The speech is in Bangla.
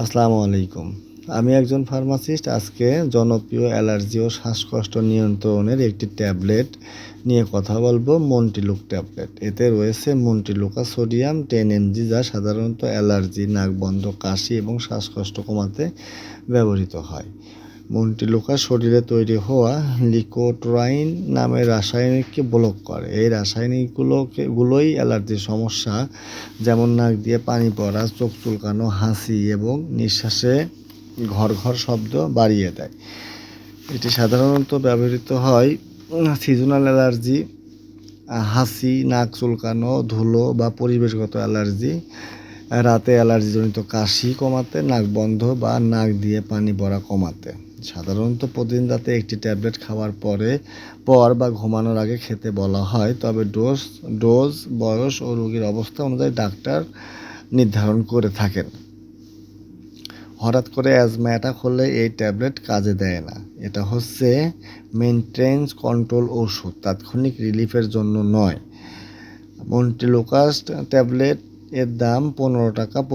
আসসালামু আলাইকুম। আমি একজন ফার্মাসিস্ট, আজকে জনপ্রিয় অ্যালার্জি ও শ্বাসকষ্ট নিয়ন্ত্রণের একটি ট্যাবলেট নিয়ে কথা বলব, মন্টিলুক ট্যাবলেট। এতে রয়েছে মন্টিলুকা সোডিয়াম, টেন এমজি যা সাধারণত অ্যালার্জি, নাক বন্ধ, কাশি এবং শ্বাসকষ্ট কমাতে ব্যবহৃত হয়। মন্টিলুকা শরীরে তৈরি হওয়া লিকোট্রাইন নামের রাসায়নিককে ব্লক করে। এই রাসায়নিকগুলোকে গুলোই অ্যালার্জির সমস্যা, যেমন নাক দিয়ে পানি পড়া, চোখ চুলকানো, হাসি এবং নিঃশ্বাসে ঘর ঘর শব্দ বাড়িয়ে দেয়। এটি সাধারণত ব্যবহৃত হয় সিজনাল অ্যালার্জি, হাসি, নাক চুলকানো, ধুলো বা পরিবেশগত অ্যালার্জি, রাতে অ্যালার্জিজনিত কাশি কমাতে, নাক বন্ধ বা নাক দিয়ে পানি পড়া কমাতে। সাধারণত প্রতিদিন রাতে একটি ট্যাবলেট খাওয়ার পরে, পর বা ঘুমানোর আগে খেতে বলা হয়। তবে ডোজ ডোজ, বয়স ও রোগীর অবস্থা অনুযায়ী ডাক্তার নির্ধারণ করে থাকেন। হঠাৎ করে অ্যাজমা অ্যাটাক হলে এই ট্যাবলেট কাজে দেয় না। এটা হচ্ছে মেনটেন্স কন্ট্রোল ওষুধ, তাৎক্ষণিক রিলিফের জন্য নয়। মন্টিলোকাস ট্যাবলেট এর দাম পনেরো টাকা